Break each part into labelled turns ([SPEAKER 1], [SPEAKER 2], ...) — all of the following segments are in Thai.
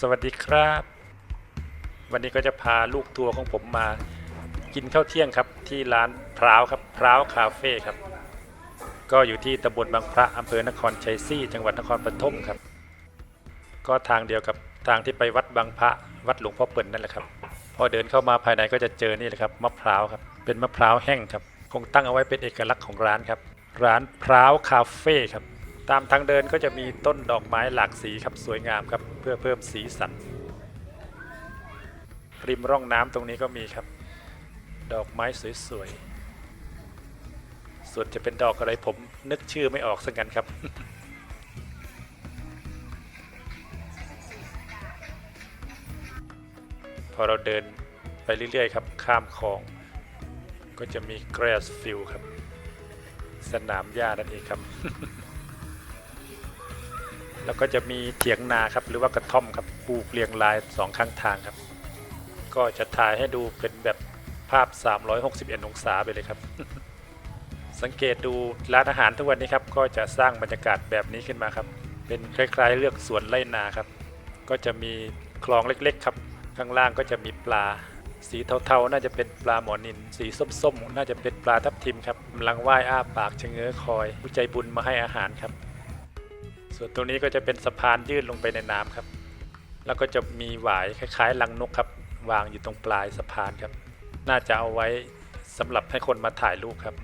[SPEAKER 1] สวัสดีครับ วันนี้ก็จะพาลูกทัวร์ของผมมากินข้าวเที่ยงครับที่ร้านพร้าวครับพร้าวคาเฟ่ครับ ก็อยู่ที่ตำบลบางพระอำเภอนครชัยศรีจังหวัดนครปฐมครับ ก็ทางเดียวกับทางที่ไปวัดบางพระวัดหลวงพ่อเปิ่นนั่นแหละครับ พอเดินเข้ามาภายในก็จะเจอนี่แหละครับมะพร้าวครับเป็นมะพร้าวแห้งครับ คงตั้งเอาไว้เป็นเอกลักษณ์ของร้านครับ ร้านพร้าวคาเฟ่ครับ ตามทางเดินก็จะมีต้นดอกไม้หลากสีครับสวยงามครับเพื่อเพิ่มสีสัน ริมร่องน้ำตรงนี้ก็มีครับ ดอกไม้สวยๆส่วนจะเป็นดอกอะไรผมนึกชื่อไม่ออกสักกันครับพอเราเดินไปเรื่อยๆครับ ข้ามคลอง ก็จะมี grass field ครับ สนามหญ้านั่นเองครับ แล้วก็จะมีเถียงนาครับ หรือว่ากระท่อมครับปลูกเรียงรายสองข้างทางครับ ก็จะถ่ายให้ดูเป็นแบบภาพ 361 องศาไปเลยครับ สังเกตดูร้านอาหารทุกวันนี้ครับ ก็จะสร้างบรรยากาศแบบนี้ขึ้นมาครับ เป็นคล้ายๆ เลือกสวนไร่นาครับ ก็จะมีคลองเล็กๆครับ ข้างล่างก็จะมีปลา สีเทาๆ น่าจะเป็นปลาหมอนิน สีส้มๆ น่าจะเป็นปลาทับทิมครับกำลังว่ายอ้าปากชะเง้อคอย ผู้ใจบุญมาให้อาหารครับ ส่วนตรงนี้ก็จะเป็นสะพานยื่นลงไปในน้ำครับ แล้วก็จะมีหวายคล้ายๆลังนกครับ วางอยู่ตรงปลายสะพานครับ น่าจะเอาไว้สำหรับให้คนมาถ่ายรูปครับ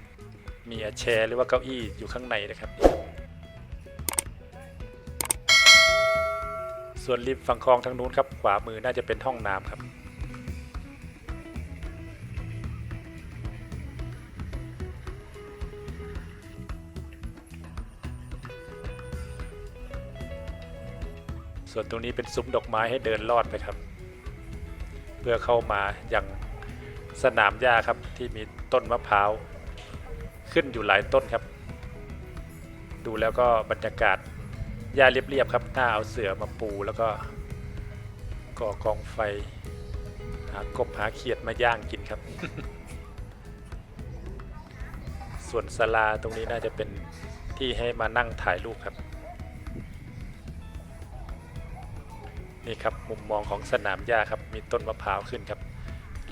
[SPEAKER 1] มีอาแชร์หรือว่าเก้าอี้อยู่ข้างในนะครับ ส่วนริมฝั่งคลองทางนู้นครับ ขวามือน่าจะเป็นห้องน้ำครับ ส่วนตรงนี้เป็นซุ้มดอกไม้ให้เดินลอดไปครับ เพื่อเข้ามาอย่างสนามหญ้าครับที่มีต้นมะพร้าว ขึ้นอยู่หลายต้นครับ ดูแล้วก็บรรยากาศหญ้าเรียบๆครับน่าเอาเสือมาปูแล้วก็ก่อกองไฟ หากบหาเขียดมาย่างกินครับ ส่วนศาลาตรงนี้น่าจะเป็นที่ให้มานั่งถ่ายรูปครับ นี่ครับมุมมองของสนามหญ้าครับมีต้นมะพร้าวขึ้นครับ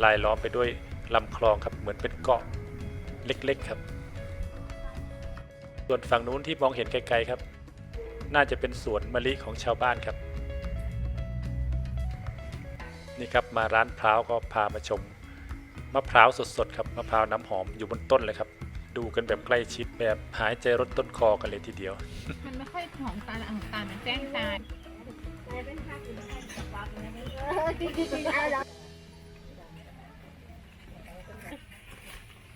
[SPEAKER 1] ลายล้อมไปด้วยลำคลองครับเหมือนเป็นเกาะเล็กๆครับ ส่วนฝั่งนู้นที่มองเห็นไกลๆครับ น่าจะเป็นสวนมะลิของชาวบ้านครับ นี่ครับมาร้านพร้าวก็พามาชมมะพร้าวสดๆครับมะพร้าวน้ำหอมอยู่บนต้นเลยครับ ดูกันแบบใกล้ชิดแบบหายใจรดต้นคอกันเลยทีเดียว
[SPEAKER 2] มันไม่ค่อยหอมตาลอ่างตาลมันแจ้งตา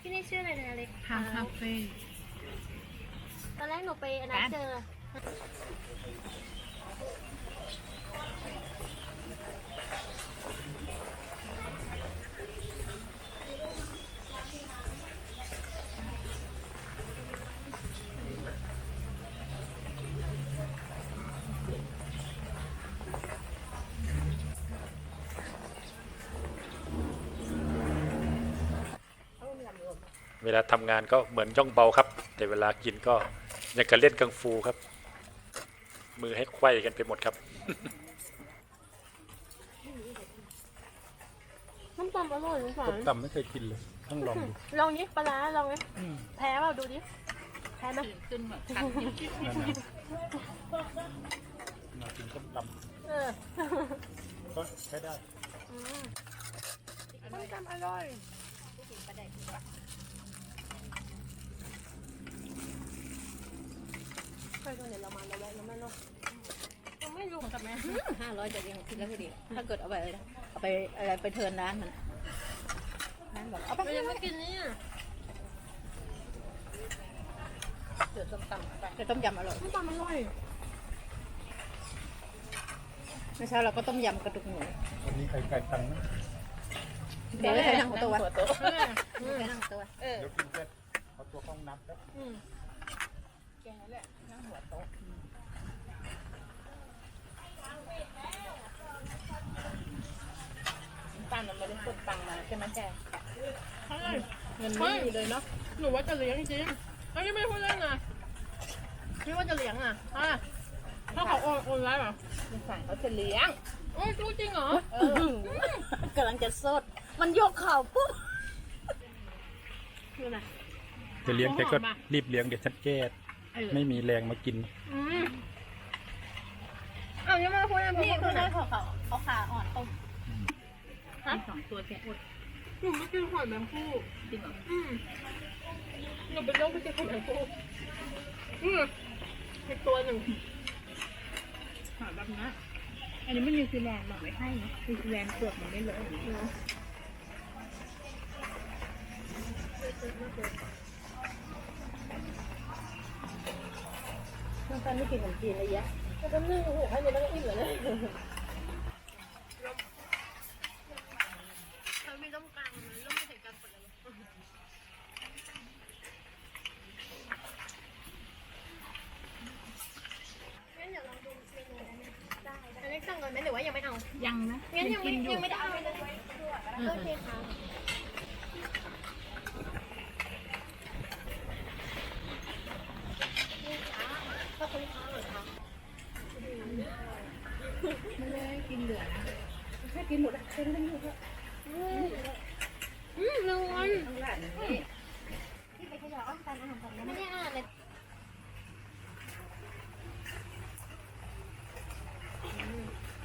[SPEAKER 3] ที่นี่ชื่ออะไรนะเล็ก
[SPEAKER 2] ทางคาเฟ่
[SPEAKER 3] ตอนแรกหนูไปอันนั้นเจอ
[SPEAKER 1] เวลาทำงานก็เหมือนย่องเบาครับ แต่เวลากินก็ยังกับเล่นกังฟูครับ มือให้ไขว้กันไปหมดครับ
[SPEAKER 3] น้ำตาลอร่อยนะฝา
[SPEAKER 1] ต้มตำไม่เคยกินเลยต้องลองดู
[SPEAKER 3] ลองนี้ปลาร้าลองนี้แพ้เปล่าดูดิแพ้ไหม
[SPEAKER 2] ขึ้นแบบกัดนิด
[SPEAKER 1] มากินต้มต
[SPEAKER 3] เออำ
[SPEAKER 1] ก็ใช้ได้
[SPEAKER 3] น้ำตาลอร่อยเคยโดนเดี๋ยว เรามาเราแวะเราไม่เนาะยังไม่รู้
[SPEAKER 2] กับแม่ห้าร้อยจะยังคิดแล้วก็ดีถ้าเกิดเอาไปเลยนะเอาไปอะไรไปเทิร์นร้านมันร้านบอกเอาไป
[SPEAKER 3] เรายังไม่กินนี่
[SPEAKER 2] เกิดต้มตำไปต้มยำอร่อย
[SPEAKER 3] น้ำตาลอร่อย
[SPEAKER 2] เมื่อเช้าเราก็ต้มยำกระดูกหมู
[SPEAKER 1] วันนี้ไข่ไก่ตังนะ
[SPEAKER 2] เดี๋ยวใช้นั่งหัวตัว
[SPEAKER 3] เออ
[SPEAKER 2] ใช้นั่งหัวตัว
[SPEAKER 3] เออ
[SPEAKER 1] เดี๋ยวกินเสร็จเอาตัวข้องนับแล้ว
[SPEAKER 3] อืม
[SPEAKER 2] แกแหละนั่งหัวโต๊ะป้ามันไม่ได้พูดตังมาใช่ไหมแกเงินไม่มีเลยเนาะ
[SPEAKER 3] หนูว่าจะเลี้ยงจริงเอ้ยไม่พูดเล่นนะคิดว่าจะเลี้ยงอะอะถ้าเขาโอนโอนไว้เหรอ
[SPEAKER 2] สั่งเขาจะเลี้ยง
[SPEAKER 3] โออ้ยรู้จริงเหรอ
[SPEAKER 2] เออกำลังจะสด มันยกเข่าปุ๊บ
[SPEAKER 3] ดูนะ
[SPEAKER 1] จะเลี้ยงแกก็รีบเลี้ยงเดี๋ยวฉันแก้
[SPEAKER 3] เออ
[SPEAKER 1] ไม่มีแรงมากิน
[SPEAKER 3] อืมเอายังมาพูดอะไร
[SPEAKER 2] นี่
[SPEAKER 3] พู
[SPEAKER 2] คื
[SPEAKER 3] ด
[SPEAKER 2] อ
[SPEAKER 3] ได้
[SPEAKER 2] ได้ของเขาเอาขาอ่อนต้ม
[SPEAKER 3] ฮะ
[SPEAKER 2] สองตัวแกอด
[SPEAKER 3] หนูไม่กินหอยแมงภู่
[SPEAKER 2] จริงเหรอ
[SPEAKER 3] อืมหนูเป็นโรคไม่กินหอยแมงภู่อืมอีกตัวหนึ่ง
[SPEAKER 2] หาแบบนี้อันนี้ไม่มีซีแลนด์หรอกไม่ให้นะมีซีแลนด์เปลือกมันไม่เลอะ น้ำตาลไม่กินขนมจีนอะไรเยอะ
[SPEAKER 3] แล้วก็นึ่งโอ้โหให้เลยแล้วก็อิ่มเลยเขามีต้มกลางมันต้องไม่ถึงกันหมดเลย งั้นเดี๋ยวลองดูเมนูอันนี้ได้อันนี้สั่งเลยไหมหรือว่ายังไม่เอา
[SPEAKER 2] ยังนะ
[SPEAKER 3] งั้นยังไม่
[SPEAKER 2] กินอยู่
[SPEAKER 3] ยังไม่ได้เอาเลยนะโอเคค่ะขอบคุณค่ะ
[SPEAKER 2] ไม่ได้กินเหลือนะแค่กินหมด อะเป็นกันอยู่เถอะ
[SPEAKER 3] อืมรางวัล
[SPEAKER 2] ทั้งหลานนี่
[SPEAKER 3] ที่ไปขยะอ้อมกันอาหารของไม่ได้อ่านเลย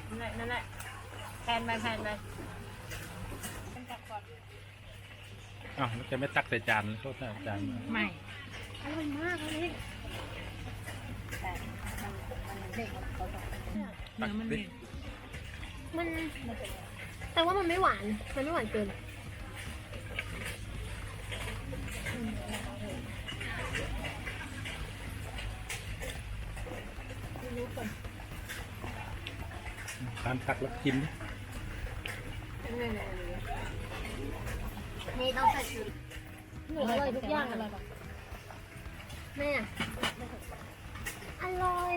[SPEAKER 2] นั่นแหละนั่นแหละแพนไปแพนไป
[SPEAKER 1] อ้าวแล้วแกไม่ตักใส่จานโทษนะจานมา
[SPEAKER 2] ไม่
[SPEAKER 3] อร่อยมากเลย
[SPEAKER 2] แต่มันมันเด็กมันเขาบอก
[SPEAKER 1] ตัก
[SPEAKER 2] เนื้อมัน
[SPEAKER 1] ดิ
[SPEAKER 2] เด็ก
[SPEAKER 3] มัน แต่ว่ามันไม่หวาน มันไม่หวานเกิน
[SPEAKER 1] ทานผักแล้วกินดิ
[SPEAKER 3] นี่ต้องใส่ชุดหนูอร่อยทุกอย่างอร่อยแบบแม่อร่อย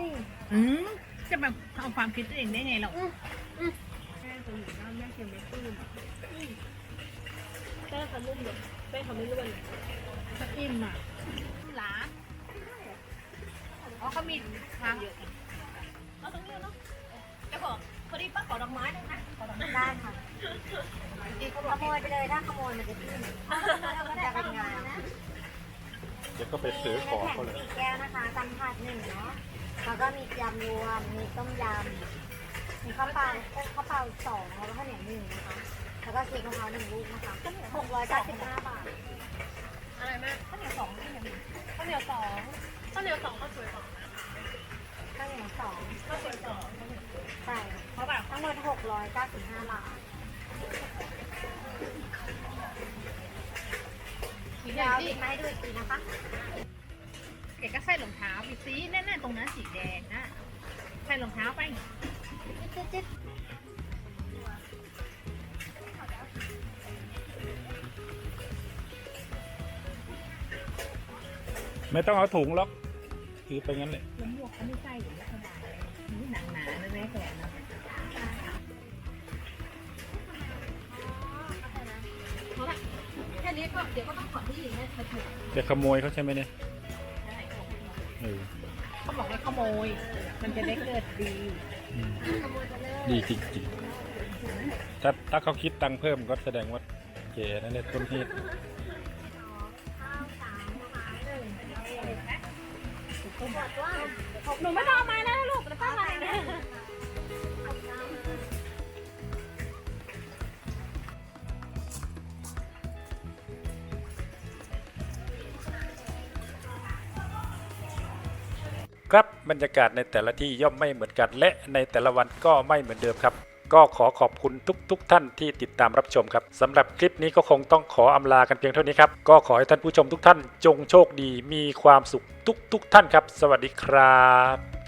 [SPEAKER 2] อืมจะแบบเอาความคิดตัวเองได้ไงเรา
[SPEAKER 3] อืมอืม
[SPEAKER 2] แม่ตัวหนูน้ำ แม่เค็มไม่ปลื้ม
[SPEAKER 3] แป้งเขานุ่มเลยแป้งเขาไม่ร่วนเลย
[SPEAKER 2] ก็อิ่มอะหลาอ๋อเขามีทางเยอะ
[SPEAKER 3] เอาตรงนี้เนาะเจ้าของพอดีป้าขอดอกไม้ได้ไหมขอดอกไม้
[SPEAKER 4] ได้ค่ะขโมยไปเลยถ้าขโมยมันจะขึ้นจะเป็นงาน
[SPEAKER 1] เดี๋ยวก็ไปซื้อของเขาเลย
[SPEAKER 4] สี่แก้วนะคะตำผัดหนึ่งเนาะแล้วก็มียำรวมมีต้มยำ มีข้าวเปล่าข้าวเปล่าสองแล้วก็ข้าวเหนียวหนึ่งนะคะ แล้วก็เค้กมะพร้าวหนึ่งลูกนะคะหกร้อยเก้าสิบห้าบาท
[SPEAKER 3] อะไรแม่
[SPEAKER 4] ข้าวเหนียวสองข้าวเหนียวหนึ่ง
[SPEAKER 3] ข้าวเหนียวสองข้าวเหนียวสองข้าวสวยสอง
[SPEAKER 4] ข้าวเหนียวสอง
[SPEAKER 3] ข้าวสวยสอง
[SPEAKER 4] ใช่เพราะแบบทั้งหมดหกร้อยเก้าสิบห้าบาท
[SPEAKER 2] มี
[SPEAKER 4] เดี๋
[SPEAKER 2] เดี๋
[SPEAKER 4] ย
[SPEAKER 2] ว
[SPEAKER 4] เอาบินมาให้ดูอีกทีนะคะ
[SPEAKER 2] แกก็ใส่รองเท้าไปซิแน่ๆตรงนั้นสีแดงนะใส่รองเท้าไป
[SPEAKER 4] จิ๊ดจิ๊ด
[SPEAKER 1] ไม่ต้องเอาถุงหรอกถือไปงั้นเลย
[SPEAKER 2] แล้วหมวกเขาไม่ใส่อยู่ไม่สบายนี่หนังหนาเลยแม่แกนะ
[SPEAKER 3] แค่นี้ก็เดี๋ยวก็ต้องขอที่อื่นให้เธอถูก
[SPEAKER 1] จะขโมยเขาใช่ไหมเนี่ยเออ
[SPEAKER 2] เขาบอกให้ขโมย มันจะได้เกิดดี
[SPEAKER 1] อืม
[SPEAKER 3] ขโมยไปเลย
[SPEAKER 1] ดีจริงๆถ้าถ้าเขาคิดตังค์เพิ่มก็แสดงว่าเก๋นั่นแหละต้นเหตุ
[SPEAKER 3] หนูไม่ต้องเอาไม้แล้ว
[SPEAKER 1] ครับบรรยากาศในแต่ละที่ย่อมไม่เหมือนกันและในแต่ละวันก็ไม่เหมือนเดิมครับ ก็ขอขอบคุณทุกๆทท่านที่ติดตามรับชมครับสำหรับคลิปนี้ก็คงต้องขออำลากันเพียงเท่านี้ครับ ก็ขอให้ท่านผู้ชมทุกท่าน จงโชคดีมีความสุขทุกๆทท่านครับ สวัสดีครับ